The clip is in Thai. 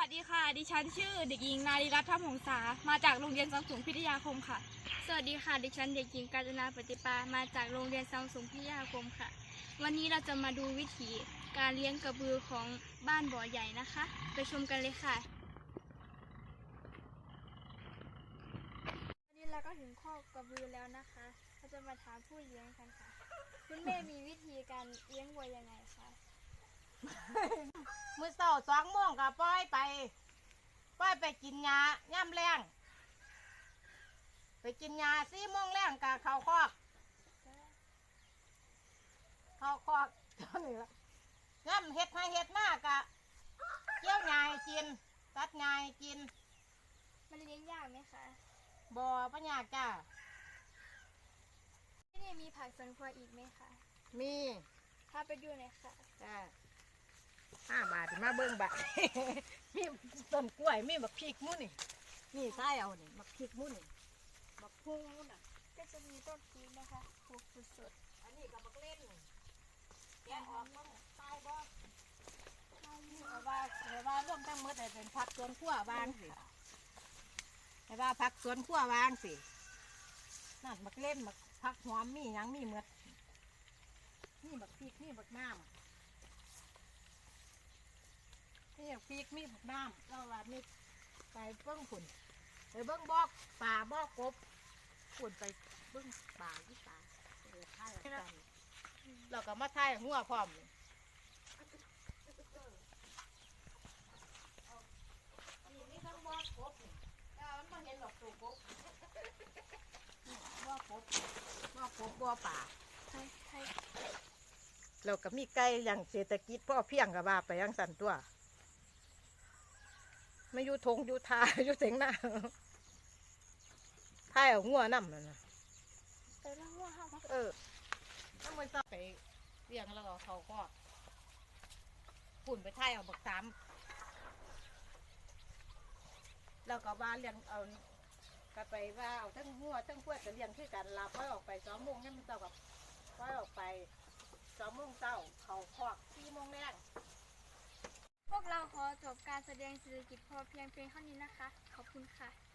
วัสดีค่ะ ดิฉันชื่อเด็กหญิงนารีรัตน์ทัพหงษา มาจากโรงเรียนสังสูงพิทยาคมค่ะ สวัสดีค่ะ ดิฉันเด็กหญิงกาญจนาปฏิปา มาจากโรงเรียนสังสูงพิทยาคมค่ะ วันนี้เราจะมาดูวิธีการเลี้ยงกระบือของบ้านบ่อใหญ่นะคะ ไปชมกันเลยค่ะวันนี้เราก็ถึงข้อกระบือแล้วนะคะ เราจะมาถามผู้เลี้ยงกันค่ะ คุณแม่มีวิธีการเลี้ยงวัวยังไงคะ มือเสาสองโมงก็ปล่อยไปปล่อยไปกินหญ้าย่ำแรงไปกินหญ้าสี่โมงแรงก็เข้าคอกเข้าคอกเท่านี้ละย่ำเห็ดให้เห็ดมากกะเกี่ยวหญ้าให้กิน ตัดหญ้าให้กิน มันเลี้ยงยากไหมคะบ่ปัญญากจ้าที่นี่มีผักสวนครัวอีกไหมคะมีพาไปดูหน่อยค่ะ จ้าห้าบาท มาเบิ้งบาทมีต้นกล้วยมีบักพริกมุ่นนี่นี่ใช่เอานี่บักพริกมุ่นนี่บักพุ่งมุ่นอะก็จะมีต้นพีชนะคะปลูกสดอันนี้กับบักเล่นแกะออกบ้างตายบ่เอาว่าเอาว่าร่วมทั้งหมดให้เป็นผักสวนครัววางสิให้ว่าผักสวนครัววางสินั่นบักเล่นบักผักหอมมีหยังมีหมดนี่บักพริกนี่บักน้ำ นี่บักพริกมีบักน้ำเราว่ามีไปเบิ้งผุนไปเบิ้งบอกป่าบอกกบผุนไปเบิ้งป่าที่ป่าเออท่ายกันเราก็มาถ่ายหัวพร้อมนี่นี่มีทั้งบ่อกบนี่แต่ว่ามันบ่เห็นหรอกตัวกบนี่บ่อกบบ่อกบบ่อป่าๆใช่ใช่เราก็มีไก่อย่างเศรษฐกิจพ่อเพียงกับว่าไปอยังสันตัว ไม่อยู่ทงอยู่ทาอยู่เสียงหน้าถ่ายเอาหัวน้ำนั่นนะแต่ละหัวห้ามเออถ้ามันจะไปเลี้ยงแล้วก็เขาก็ปุ่นไปไทยเอาบักสามแล้วก็ว่าเลี้ยงเอาก็ไปว่าเอาทั้งหัวทั้งกล้วยก็เลี้ยงคือกันลาป้อยออกไปสองโมงนี่มันเจ้ากับป้อยออกไปสองโมงเช้าเขาคอกสี่โมงแรง พวกเราขอจ บการแสดงเศรษฐกิจพอเพียงเพียงเท่านี้นะคะ ขอบคุณค่ะ